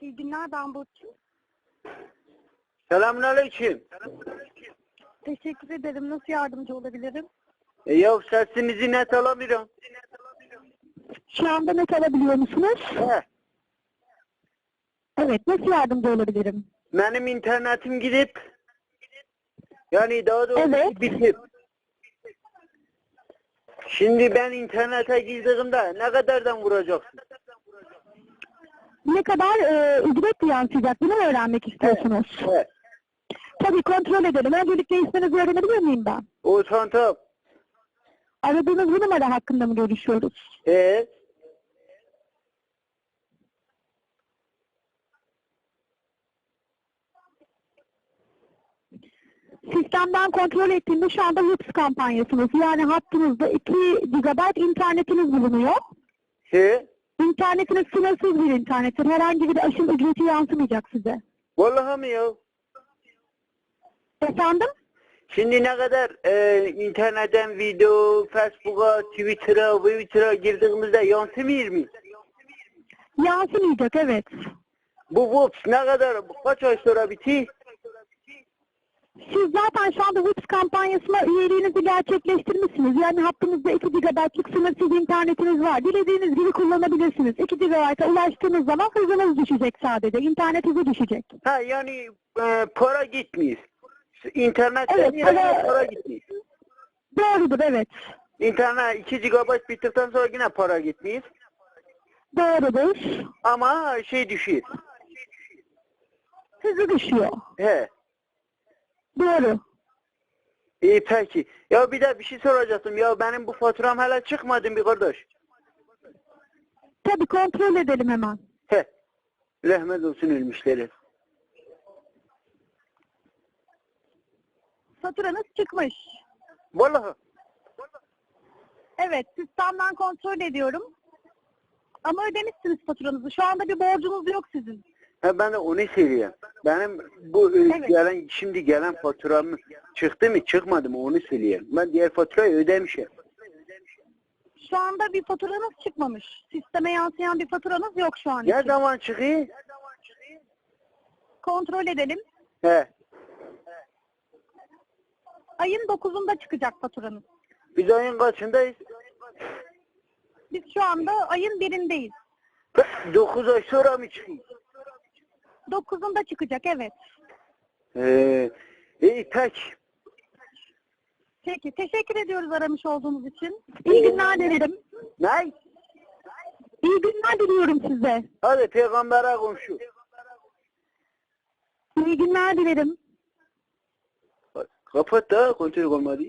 İyi günler ben Burçin. Selamünaleyküm. Teşekkür ederim. Nasıl yardımcı olabilirim? E, ya sesinizi net alamıyorum. Şu anda net alabiliyor musunuz? He. Evet. Nasıl yardımcı olabilirim? Benim internetim gidip yani daha doğrusu Evet. bitip Şimdi ben internete girdiğimde ne kadardan vuracaksın? Ne kadar e, ücret yansıyacak bunu öğrenmek istiyorsunuz? He. Tabii kontrol edelim. Öncelikle isminizi öğrenebilir miyim ben? O çanta. Aradığınız bu numara hakkında mı görüşüyoruz? He. Sistemden kontrol ettiğimde şu anda Hıps kampanyasınız. Yani hattınızda 2 GB internetiniz bulunuyor. He. İnternetiniz sınırsız bir internettir. Herhangi bir aşım ücreti yansımayacak size. Vallahi mi ya? Efendim? Şimdi ne kadar e, internetten video, Facebook'a, Twitter'a, Twitter'a girdiğimizde yansımıyor mu? Yansımayacak evet. Bu Whoops ne kadar, kaç ay sonra bitiyor? Siz zaten şu anda Hıps kampanyasına üyeliğinizi gerçekleştirmişsiniz. Yani hattınızda 2 GB'lık sınırsız internetiniz var. Dilediğiniz gibi kullanabilirsiniz. 2 GB'a ulaştığınız zaman hızınız düşecek sadece. İnternet hızı düşecek. Ha yani e, para gitmiyor. İnternetten Evet, para- para gitmiyor. Doğrudur evet. İnternet 2 GB bittikten sonra yine para gitmiyor. Doğrudur. Ama şey düşüyor. Hızı düşüyor. He. Doğru. İyi peki. Ya bir de bir şey soracaktım. Ya benim bu faturam hala çıkmadı mı kardeş? Tabii kontrol edelim hemen. He. Rahmet olsun ölmüşleri. Faturanız çıkmış. Vallahi. Evet, sistemden kontrol ediyorum. Ama ödemişsiniz faturanızı. Şu anda bir borcunuz yok sizin. Ha ben de onu söyleyeyim. Benim bu e, Evet. gelen şimdi gelen faturam çıktı mı çıkmadı mı onu söyleyeyim. Ben diğer faturayı ödemişim. Şu anda bir faturanız çıkmamış. Sisteme yansıyan bir faturanız yok şu an Ne için. zaman çıkıyor? Kontrol edelim. He. Ayın 9'unda çıkacak faturanız. Biz ayın kaçındayız? Biz şu anda ayın 1'indeyiz. 9 ay sonra mı çıkıyor? 9'unda çıkacak evet. Ee, iyi peki. Peki, teşekkür ediyoruz aramış olduğunuz için. İyi günler dilerim. Ne? İyi günler diliyorum size. Hadi peygambere komşu. İyi günler dilerim. Kapat da kontrol olmadı.